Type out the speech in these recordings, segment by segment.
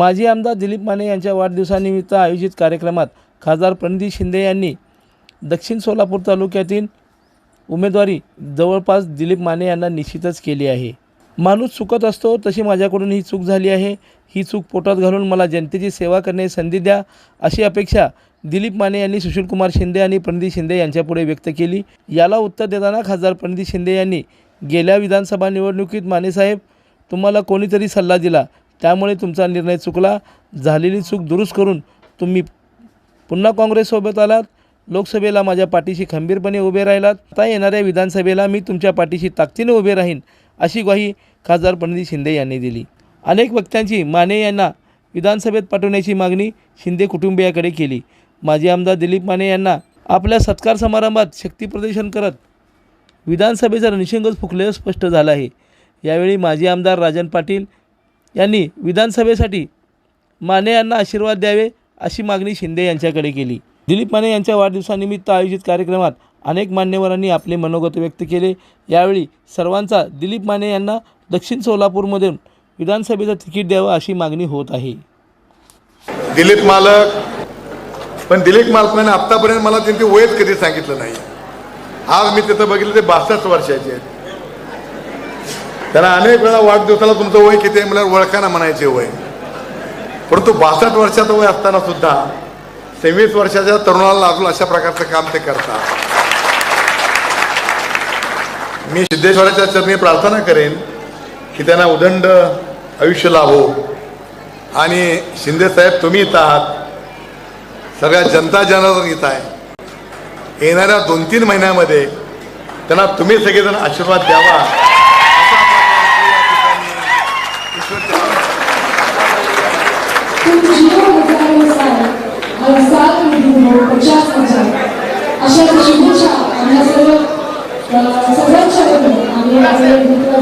माजी आमदार दिलीप माने यांच्या वाढदिवसानिमित्त आयोजित कार्यक्रमात खासदार प्रणिती शिंदे यांनी दक्षिण सोलापूर तालुक्यातील उमेदवारी जवळपास दिलीप माने यांना निश्चितच केली आहे. माणूस चुकत असतो तशी माझ्याकडून ही चूक झाली आहे. ही चूक पोटात घालून मला जनतेची सेवा करण्याची संधी द्या अशी अपेक्षा दिलीप माने यांनी सुशीलकुमार शिंदे आणि प्रणिती शिंदे यांच्यापुढे व्यक्त केली. याला उत्तर देताना खासदार प्रणिती शिंदे यांनी गेल्या विधानसभा निवडणुकीत मानेसाहेब तुम्हाला कोणीतरी सल्ला दिला त्यामुळे तुमचा निर्णय चुकला. झालेली चूक दुरुस्त करून तुम्ही पुन्हा काँग्रेससोबत आलात. लोकसभेला माझ्या पाठीशी खंबीरपणे उभे राहिलात. आता येणाऱ्या विधानसभेला मी तुमच्या पाठीशी ताकदीने उभे राहीन अशी ग्वाही खासदार प्रणिती शिंदे यांनी दिली. अनेक वक्त्यांची माने यांना विधानसभेत पाठवण्याची मागणी शिंदे कुटुंबियाकडे केली. माजी आमदार दिलीप माने यांना आपल्या सत्कार समारंभात शक्तीप्रदर्शन करत विधानसभेचा रणशिंगच फुकलेलं स्पष्ट झालं आहे. यावेळी माजी आमदार राजन पाटील यांनी विधानसभेसाठी माने यांना आशीर्वाद द्यावे अशी मागणी शिंदे यांच्याकडे केली. दिलीप माने यांच्या वाढदिवसानिमित्त आयोजित कार्यक्रमात अनेक मान्यवरांनी आपले मनोगत व्यक्त केले. यावेळी सर्वांचा दिलीप माने यांना दक्षिण सोलापूरमधून विधानसभेचं तिकीट द्यावं अशी मागणी होत आहे. दिलीप मालक पण दिलीप मालकाने आत्तापर्यंत मला त्यांचे वयच कधी सांगितलं नाही. आज मी तिथं बघितलं ते बासष्ट वर्षाचे आहेत. त्याला अनेक वेळा वाढदिवसाला तुमचं वय किती आहे मला ओळखाना म्हणायचे वय. परंतु बासष्ट वर्षाचं वय असताना सुद्धा सव्वीस वर्षाच्या तरुणाला लाजून अशा प्रकारचं काम ते करतात. मी सिद्धेश्वराच्या चरणी प्रार्थना करेन की त्यांना उदंड आयुष्य लाभो. आणि शिंदे साहेब तुम्ही इथं आहात. सगळ्या जनता जनार्दन इथं आहे. येणाऱ्या दोन तीन महिन्यामध्ये त्यांना तुम्ही सगळेजण आशीर्वाद द्यावा. अशा शुभेच्छा आम्हाला सर्व सगळ्यांच्या आणि आपले मित्र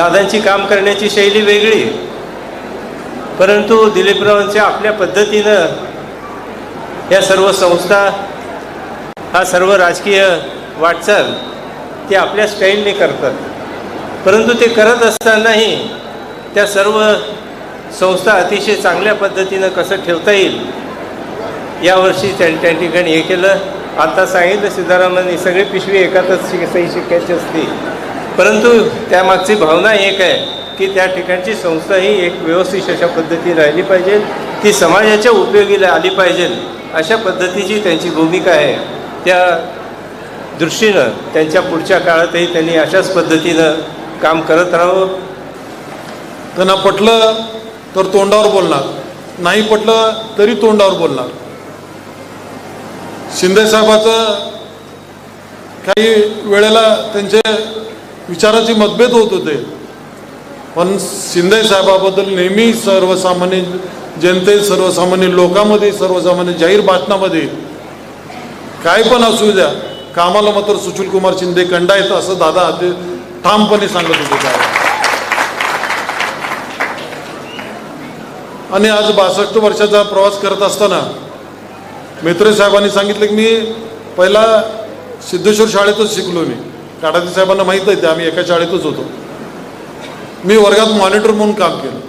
दादांची काम करण्याची शैली वेगळी. परंतु दिलीपरावांच्या आपल्या पद्धतीनं या सर्व संस्था हा सर्व राजकीय वाटचाल ते आपल्या स्टाईलने करतात. परंतु ते करत असतानाही त्या सर्व संस्था अतिशय चांगल्या पद्धतीनं कसं ठेवता येईल यावर्षी त्या त्या ठिकाणी हे केलं. आता सांगितलं सिद्धारामांनी सगळी पिशवी एकातच शिक सही शिकायची असते परंतु त्यामागची भावना एक आहे की त्या ठिकाणची संस्था ही एक व्यवस्थित अशा पद्धतीने राहिली पाहिजे. ती समाजाच्या उपयोगीला आली पाहिजे. अशा पद्धतीची त्यांची भूमिका आहे. त्या दृष्टीनं त्यांच्या पुढच्या काळातही त्यांनी अशाच पद्धतीनं काम करत राहावं. त्यांना पटलं तर तोंडावर बोलणार. नाही पटलं तरी तोंडावर बोलणार. शिंदे साहेबाचं काही वेळेला त्यांचे विचाराचे मतभेद होत होते. पण शिंदे साहेबाबद्दल नेहमी सर्वसामान्य जनतेत सर्वसामान्य लोकांमध्ये सर्वसामान्य जाहीर बातम्यामध्ये काय पण असू द्या कामाला मात्र सुशील कुमार शिंदे कंडायत असं दादा आधी ठामपणे सांगत होते काय आणि आज बासष्ट वर्षाचा प्रवास करत असताना मित्र साहेबांनी सांगितलं की मी पहिला सिद्धेश्वर शाळेतच शिकलो मी. काटाती साहेबांना माहीत आहे ते आम्ही एका शाळेतच होतो. मी वर्गात मॉनिटर म्हणून काम केलं.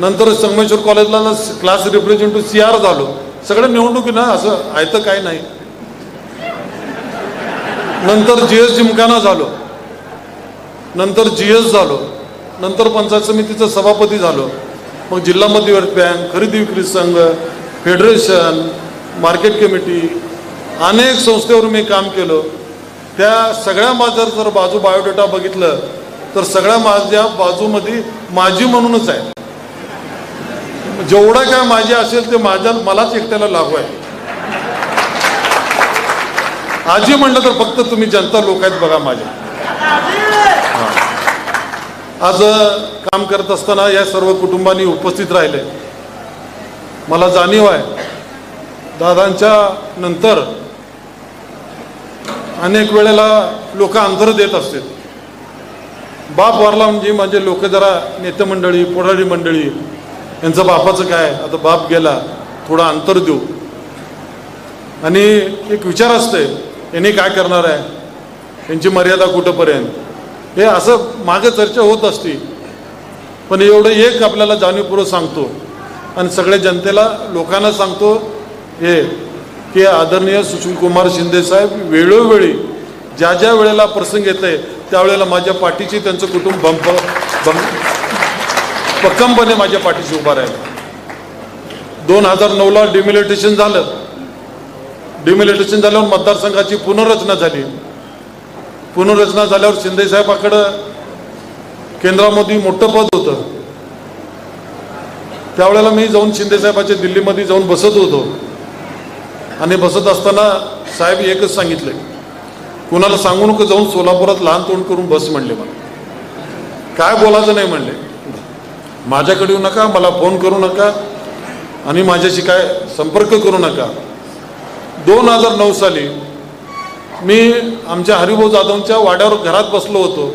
नंतर संगमेश्वर कॉलेजला ना क्लास रिप्रेझेंटेटिव्ह सी आर झालो. सगळं निवडणुकी ना असं आहे तर काय नाही. नंतर जी एस जिमखाना झालो. नंतर जी एस झालो. नंतर पंचायत समितीचा सभापती झालो. मग जिल्हा मध्यवर्ती बँक खरेदी विक्री संघ फेडरेशन मार्केट कमिटी अनेक संस्थेवर मी काम केलं. त्या सगळ्या माझं जर बाजू बायोडेटा बघितलं तर सगळ्या माझ्या बाजूमध्ये माझी म्हणूनच आहे. जेवढं काय माझी असेल ते माझ्या मलाच एकट्याला लागू आहे. आजी म्हणलं तर फक्त तुम्ही जनता लोक आहेत बघा माझ्या हा. आज काम करत असताना या सर्व कुटुंबांनी उपस्थित राहिले. मला जाणीव आहे दादांच्या नंतर अनेक वेळेला लोक अंतर देत असतात. बाप वारला म्हणजे माझे लोक जरा नेते मंडळी पुढारी मंडळी यांचं बापाचं काय? आता बाप गेला थोडं अंतर देऊ. आणि एक विचार असते यांनी काय करणार आहे? यांची मर्यादा कुठंपर्यंत? हे असं मागे चर्चा होत असते. पण एवढं एक आपल्याला जाणीवपूर्वक सांगतो. आणि सगळ्या जनतेला लोकांना सांगतो हे की आदरणीय सुशीलकुमार शिंदेसाहेब वेळोवेळी ज्या ज्या वेळेला प्रसंग येते त्यावेळेला माझ्या पाठीची त्यांचं कुटुंब बंप बंप पक्कमपणे माझ्या पाठीशी उभा राहिला. दोन हजार नऊला डिमिलिटेशन झालं. डिमिलिटेशन झाल्यावर मतदारसंघाची पुनर्रचना झाली. पुनर्रचना झाल्यावर शिंदेसाहेबाकडं केंद्रामध्ये मोठं पद होतं. त्यावेळेला मी जाऊन शिंदेसाहेबाच्या दिल्लीमध्ये जाऊन बसत होतो. आणि बसत असताना साहेब एकच सांगितले कुणाला सांगू नको जाऊन सोलापुरात लहान तोंड करून बस म्हणले मला. काय बोलायचं नाही म्हणले. माझ्याकडे येऊ नका मला फोन करू नका आणि माझ्याशी काय संपर्क करू नका. दोन हजार नऊ साली मी आमच्या हरिभाऊ जाधवच्या वाड्यावर घरात बसलो होतो.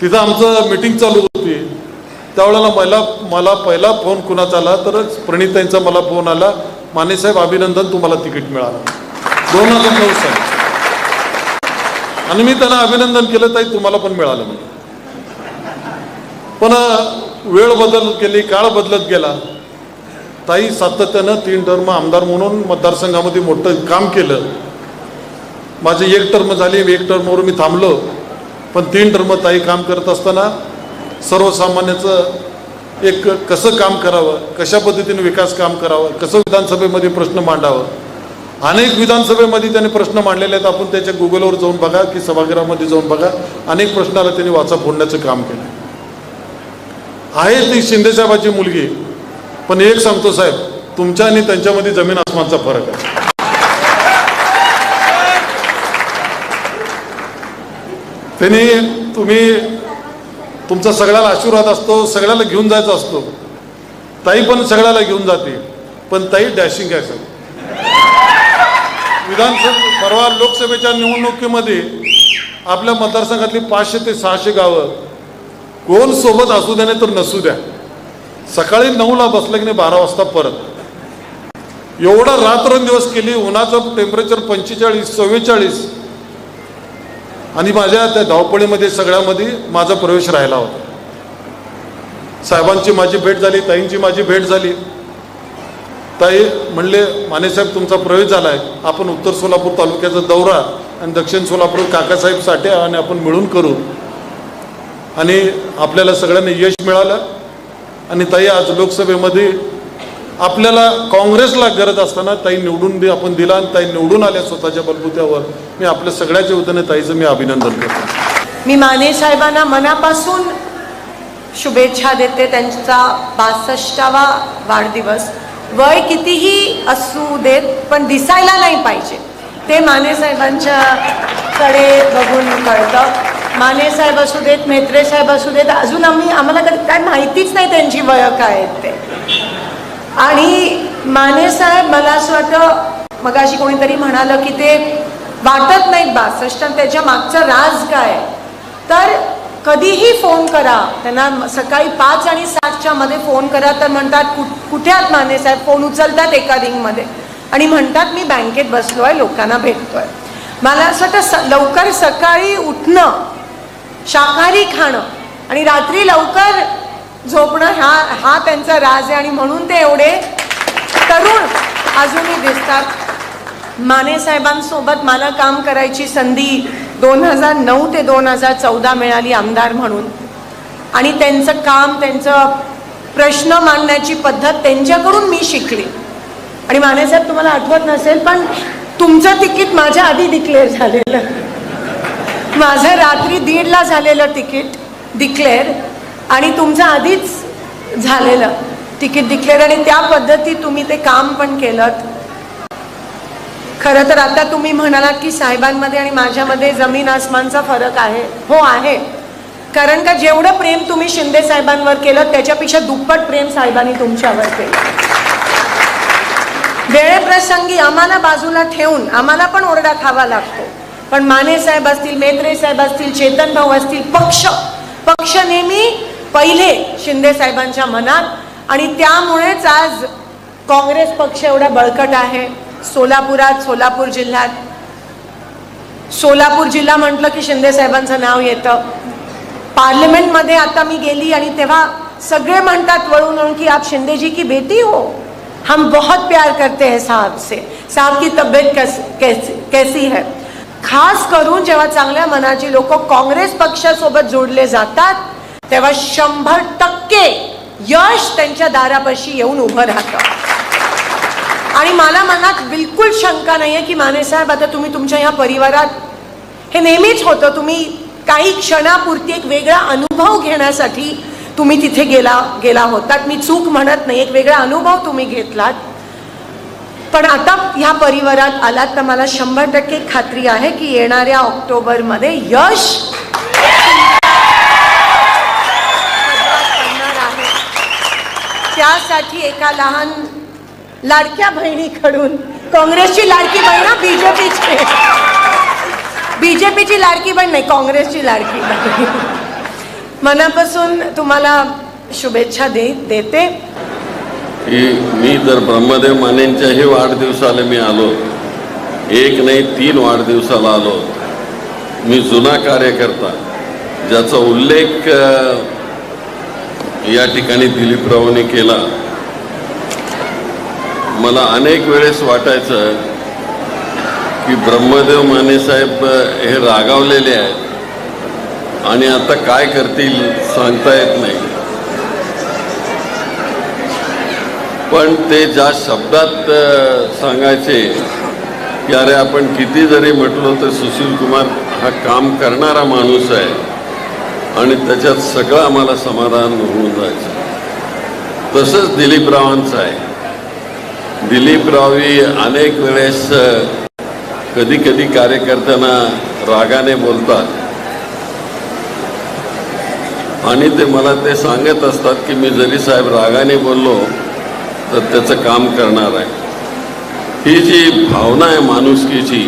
तिथं आमचं मिटिंग चालू होती. त्यावेळेला मला मला पहिला फोन कुणाचा आला तर प्रणिताईंचा मला फोन आला. मानेसाहेब अभिनंदन तुम्हाला तिकीट मिळालं. दोन हजार नऊ साली. आणि मी त्यांना अभिनंदन केलं ताई तुम्हाला पण मिळालं म्हणजे पण वेळ बदल केली काळ बदलत गेला. ताई सातत्यानं तीन टर्म आमदार म्हणून मतदारसंघामध्ये मोठं काम केलं. माझी एक टर्म झाली एक टर्मवर मी थांबलो. पण तीन टर्म ताई काम करत असताना सर्वसामान्याचं एक कसं काम करावं कशा पद्धतीने विकास काम करावं कसं विधानसभेमध्ये प्रश्न मांडावं? अनेक विधानसभेमध्ये त्यांनी प्रश्न मांडलेले आहेत. आपण त्याच्या गुगलवर जाऊन बघा की सभागृहामध्ये जाऊन बघा. अनेक प्रश्नाला त्यांनी वाचा फोडण्याचं काम केलं आहे ती शिंदेसाहेबाची मुलगी. पण एक सांगतो साहेब तुमच्या आणि त्यांच्यामध्ये जमीन आसमानचा फरक आहे. त्यांनी तुम्ही तुमचा सगळ्याला आशीर्वाद असतो सगळ्याला घेऊन जायचा असतो. ताई पण सगळ्याला घेऊन जाते पण ताई डॅशिंग आहे सर विधानसभा परवा लोकसभेच्या निवडणुकीमध्ये आपल्या मतदारसंघातली पाचशे ते सहाशे गावं कोण सोबत असू द्या नाही तर नसू द्या. सकाळी नऊला बसलं की नाही बारा वाजता परत. एवढा रात्रंदिवस केली उन्हाचं टेम्परेचर पंचेचाळीस चव्वेचाळीस आणि माझ्या त्या धावपळीमध्ये सगळ्यामध्ये माझा प्रवेश राहिला होता. साहेबांची माझी भेट झाली ताईंची माझी भेट झाली. ताई म्हणले मानेसाहेब तुमचा प्रवेश झाला आहे आपण उत्तर सोलापूर तालुक्याचा दौरा आणि दक्षिण सोलापूर काकासाहेब साठे आणि आपण मिळून करू. आणि आपल्याला सगळ्यांना यश मिळालं. आणि ताई आज लोकसभेमध्ये आपल्याला काँग्रेसला गरज असताना ताई निवडून दे आपण दिला आणि ताई निवडून आल्या स्वतःच्या बलबुत्यावर. मी आपल्या सगळ्याच्या वतीने ताईचं मी अभिनंदन करतो. मी माने साहेबांना मनापासून शुभेच्छा देते त्यांचा बासष्टावा वाढदिवस. वय कितीही असू देत पण दिसायला नाही पाहिजे. ते माने साहेबांच्या कडे बघून कळतं. माने साहेब असू देत मेत्रे साहेब असू देत अजून आम्ही आम्हाला कधी काय माहितीच नाही त्यांची वय काय आहेत ते. आणि माने साहेब मला असं वाटतं मगाशी कोणीतरी म्हणालं की ते वाटत नाहीत बासष्ट आणि त्याच्या मागचा राज काय? आहे? तर कधीही फोन करा. त्यांना सकाळी पाच आणि सातच्या मध्ये फोन करा तर म्हणतात "कुठ- कुठे आहात माने साहेब? फोन उचलतात एका रिंगमध्ये आणि म्हणतात मी बँकेत बसलो आहे लोकांना भेटतोय. मला असं वाटतं स लवकर सकाळी उठणं शाकाहारी खाणं आणि रात्री लवकर झोपणं हा हा त्यांचा राज आहे आणि म्हणून ते एवढे तरुण अजूनही दिसतात. माने साहेबांसोबत मला काम करायची संधी दोन हजार नऊ ते दोन हजार चौदा मिळाली आमदार म्हणून. आणि त्यांचं काम त्यांचं प्रश्न मांडण्याची पद्धत त्यांच्याकडून मी शिकली. आणि माने साहेब तुम्हाला आठवत नसेल पण तुमचं तिकीट माझ्या आधी डिक्लेअर झालेलं. माझं रात्री दीडला झालेलं तिकीट डिक्लेअर आणि तुमचं आधीच झालेलं तिकीट डिक्लेअर आणि त्या पद्धती तुम्ही ते काम पण केलं खरं तर आता तुम्ही म्हणालात की साहेबांमध्ये आणि माझ्यामध्ये जमीन आसमानचा फरक आहे. हो आहे. कारण का जेवढं प्रेम तुम्ही शिंदे साहेबांवर केलं त्याच्यापेक्षा दुप्पट प्रेम साहेबांनी तुमच्यावर केलं. वेळेप्रसंगी आम्हाला बाजूला ठेवून आम्हाला पण ओरडा खावा लागतो. पण माने साहेब असतील मेत्रे साहेब असतील चेतन भाऊ असतील पक्ष पक्ष नेहमी पहिले शिंदे साहेबांच्या मनात. आणि त्यामुळेच आज काँग्रेस पक्ष एवढा बळकट आहे. सोलापुरात सोलापूर जिल्ह्यात. सोलापूर जिल्हा म्हटलं की शिंदे साहेबांचं नाव येतं. पार्लमेंटमध्ये आता मी गेली आणि तेव्हा सगळे म्हणतात वळून वळून की आप शिंदे जी की बेटी हो. हम बहुत प्यार करते हैं साहब से. साहब की तब्येत कैस, कैसी कैसी है? खास करून जेव्हा चांगल्या मनाची लोक काँग्रेस पक्षासोबत जोडले जातात तेव्हा शंभर टक्के यश त्यांच्या दारापाशी येऊन उभं राहतं. आणि मला मनात बिलकुल शंका नाहीये की माने साहेब आता तुम्ही तुमच्या ह्या परिवारात हे नेहमीच होतं तुम्ही काही क्षणापुरती एक वेगळा अनुभव घेण्यासाठी तुम्ही तिथे गेला गेला होतात. मी चूक म्हणत नाही एक वेगळा अनुभव तुम्ही घेतलात. पण आता ह्या परिवारात आलात तर मला शंभर टक्के खात्री आहे की येणाऱ्या ऑक्टोबरमध्ये यश त्यासाठी एका लहान लाडक्या बहिणीकडून काँग्रेसची लाडकी बहीण ना बीजेपीची बीजेपीची लाडकी बहीण नाही काँग्रेसची लाडकी बहीण. मनापासून तुम्हाला शुभेच्छा दे देते. मी तर ब्रह्मदेव मानेंच्याही वाढदिवसाला मी आलो एक नाही तीन वाढदिवसाला आलो मी जुना कार्यकर्ता ज्याचा उल्लेख या ठिकाणी दिलीपरावने केला. मला अनेक वेळेस वाटायचं की ब्रह्मदेव माने साहेब हे रागावलेले आहेत आणि आता काय करतील सांगता येत नाही. पण ते ज्या शब्दात सांगायचे की अरे आपण किती जरी म्हटलो तर सुशील कुमार हा काम करणारा माणूस आहे. आणि त्याच्यात सगळं आम्हाला समाधान होऊन जायचं. तसंच दिलीपरावांचं आहे. दिलीपरावी अनेक वेळेस कधी कधी कार्यकर्त्यांना रागाने बोलतात. आणि ते मला ते सांगत असतात की मी जरी साहेब रागाने बोललो तर त्याचं काम करणार आहे. ही जी भावना आहे माणुसकीची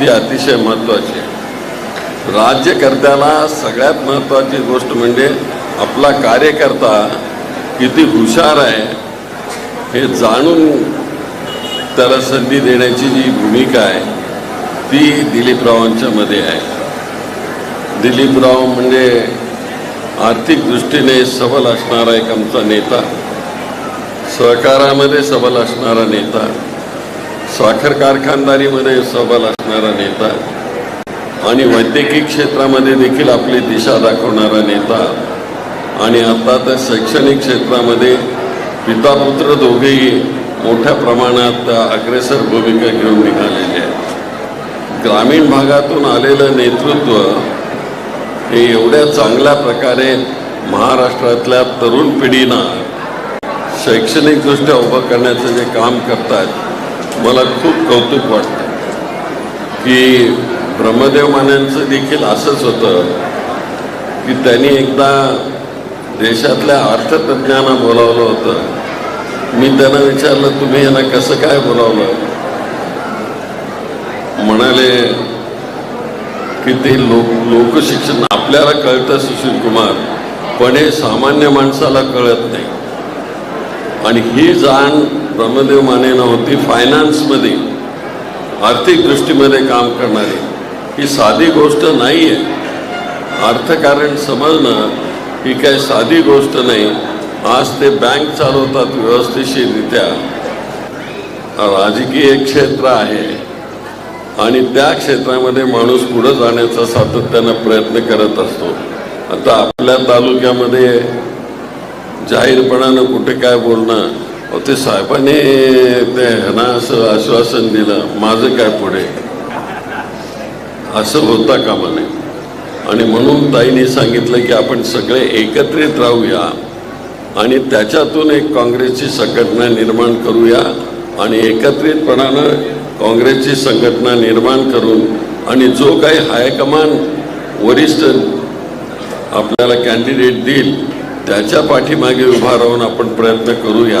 ती अतिशय महत्त्वाची आहे. राज्यकर्त्याला सगळ्यात महत्त्वाची गोष्ट म्हणजे आपला कार्यकर्ता किती हुशार आहे हे जाणून त्याला संधी देण्याची जी भूमिका आहे ती दिलीपरावांच्यामध्ये आहे. दिलीपराव म्हणजे आर्थिक दृष्टीने सबल असणारा एक आमचा नेता सहकारामध्ये सबल असणारा नेता साखर कारखानदारीमध्ये सबल असणारा नेता आणि वैद्यकीय क्षेत्रामध्ये देखील आपली दिशा दाखवणारा नेता आणि आता तर शैक्षणिक क्षेत्रामध्ये पिता पुत्र दोघेही मोठ्या प्रमाणात अग्रेसर भूमिका घेऊन निघालेले आहेत. ग्रामीण भागातून आलेलं नेतृत्व हे एवढ्या चांगल्या प्रकारे महाराष्ट्रातल्या तरुण पिढीना शैक्षणिकदृष्ट्या उभं करण्याचं जे काम करतात मला खूप कौतुक वाटतं की ब्रह्मदेव मान्यांचं देखील असंच होतं की त्यांनी एकदा देशातल्या अर्थतज्ञांना बोलावलं होतं. मी त्यांना विचारलं तुम्ही यांना कसं काय बोलावलं? म्हणाले की ते लोक लोकशिक्षण आपल्याला कळतं सुशील कुमार पण हे सामान्य माणसाला कळत नाही. आणि ही जाण ब्रह्मदेव मानेनं होती फायनान्समध्ये आर्थिक दृष्टीमध्ये काम करणारी. ही साधी गोष्ट नाही आहे अर्थकारण समजणं ही काही साधी गोष्ट नाही. आज ते बँक चालवतात व्यवस्थितरित्या. राजकीय क्षेत्र आहे. आणि त्या क्षेत्रामध्ये माणूस पुढं जाण्याचा सातत्यानं प्रयत्न करत असतो. आता आपल्या तालुक्यामध्ये जाहीरपणानं कुठे काय बोलणं? ते साहेबांनी ते ह्यांना असं आश्वासन दिलं. माझं काय पुढे? असं होता कामा नये. आणि म्हणून ताईने सांगितलं की आपण सगळे एकत्रित राहूया आणि त्याच्यातून एक काँग्रेसची संघटना निर्माण करूया आणि एकत्रितपणानं काँग्रेसची संघटना निर्माण करून आणि जो काही हायकमान वरिष्ठ आपल्याला कॅन्डिडेट देईल त्याच्या पाठीमागे उभा राहून आपण प्रयत्न करूया.